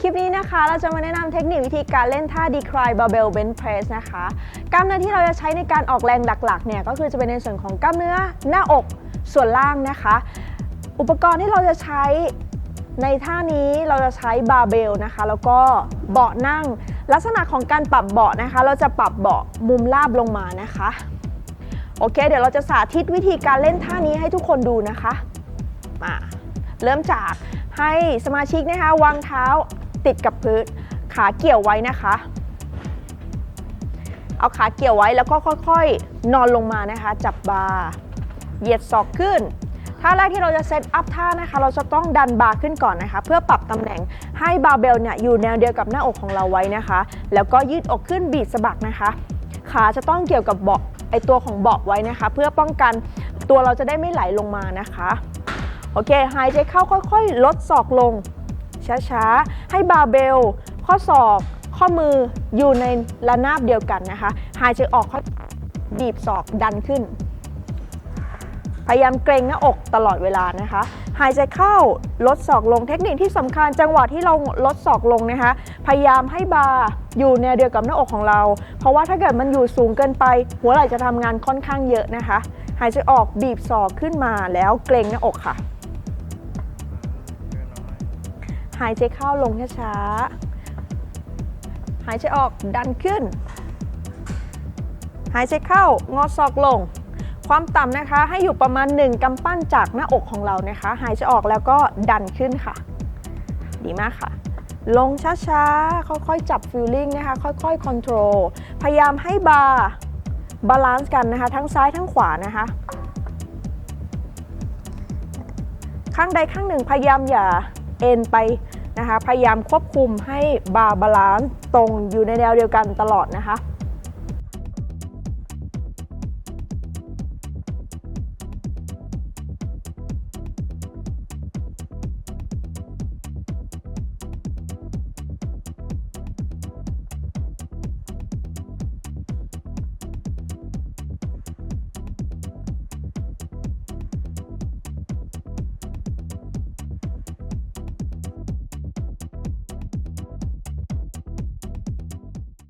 คลิปนี้นะคะเราจะมาแนะนำเทคนิควิธีการเล่นท่า decline barbell bench press นะคะ กล้ามเนื้อที่เราจะใช้ในการออกแรงหลักๆเนี่ยก็คือจะเป็นในส่วนของกล้ามเนื้อหน้าอกส่วนล่างนะคะ อุปกรณ์ที่เราจะใช้ในท่านี้เราจะใช้บาร์เบลนะคะ แล้วก็เบาะนั่ง ลักษณะของการปรับเบาะนะคะ เราจะปรับเบาะมุมราบลงมานะคะโอเค เดี๋ยวเราจะสาธิตวิธีการเล่นท่านี้ให้ทุกคนดูนะคะมาเริ่มจากให้สมาชิกนะคะวางเท้า ติดกับพื้น ขาเกี่ยวไว้นะคะ เอาขาเกี่ยวไว้แล้วก็ค่อยๆ นอนลงมานะคะ จับบาร์เหยียดศอกขึ้นท่าแรกที่เราจะเซตอัพท่านะคะ เราจะต้องดันบาร์ขึ้นก่อนนะคะ เพื่อปรับตำแหน่งให้บาร์เบลเนี่ยอยู่แนวเดียวกับหน้าอกของเราไว้นะคะ แล้วก็ยืดอกขึ้นบีดสะบักนะคะ ขาจะต้องเกี่ยวกับเบาะไอตัวของเบาะไว้นะคะ เพื่อป้องกันตัวเราจะได้ไม่ไหลลงมานะคะ โอเคหายใจเข้าค่อย ๆ ลดศอกลง ช้าๆ ให้บาเบล ข้อศอก ข้อมืออยู่ในระนาบเดียวกันนะคะ หายใจออกค่อยบีบศอกดันขึ้น พยายามเกรงหน้าอกตลอดเวลานะคะ หายใจเข้าลดศอกลงเทคนิคที่สำคัญจังหวะที่เราลดศอกลงนะคะ พยายามให้บาอยู่แนวเดียวกับหน้าอกของเรา เพราะว่าถ้าเกิดมันอยู่สูงเกินไป หัวไหล่จะทำงานค่อนข้างเยอะนะคะ หายใจออกบีบศอกขึ้นมาแล้วเกรงหน้าอกค่ะ หายใจเข้าลงช้าๆ หายใจออกดันขึ้น หายใจเข้างอศอกลง ความต่ำนะคะให้อยู่ประมาณ 1กำปั้นจากหน้าอกของเรานะคะ หายใจออกแล้วก็ดันขึ้นค่ะ ดีมากค่ะลงช้าๆ ค่อยๆ จับฟิลลิ่งนะคะ ค่อยๆ คอนโทรล พยายามให้บาร์บาลานซ์กันนะคะ ทั้งซ้ายทั้งขวานะคะ ข้างใดข้างหนึ่งพยายามอย่า เอ็นไปนะคะ พยายามควบคุมให้บาร์บาลานซ์ตรงอยู่ในแนวเดียวกันตลอดนะคะ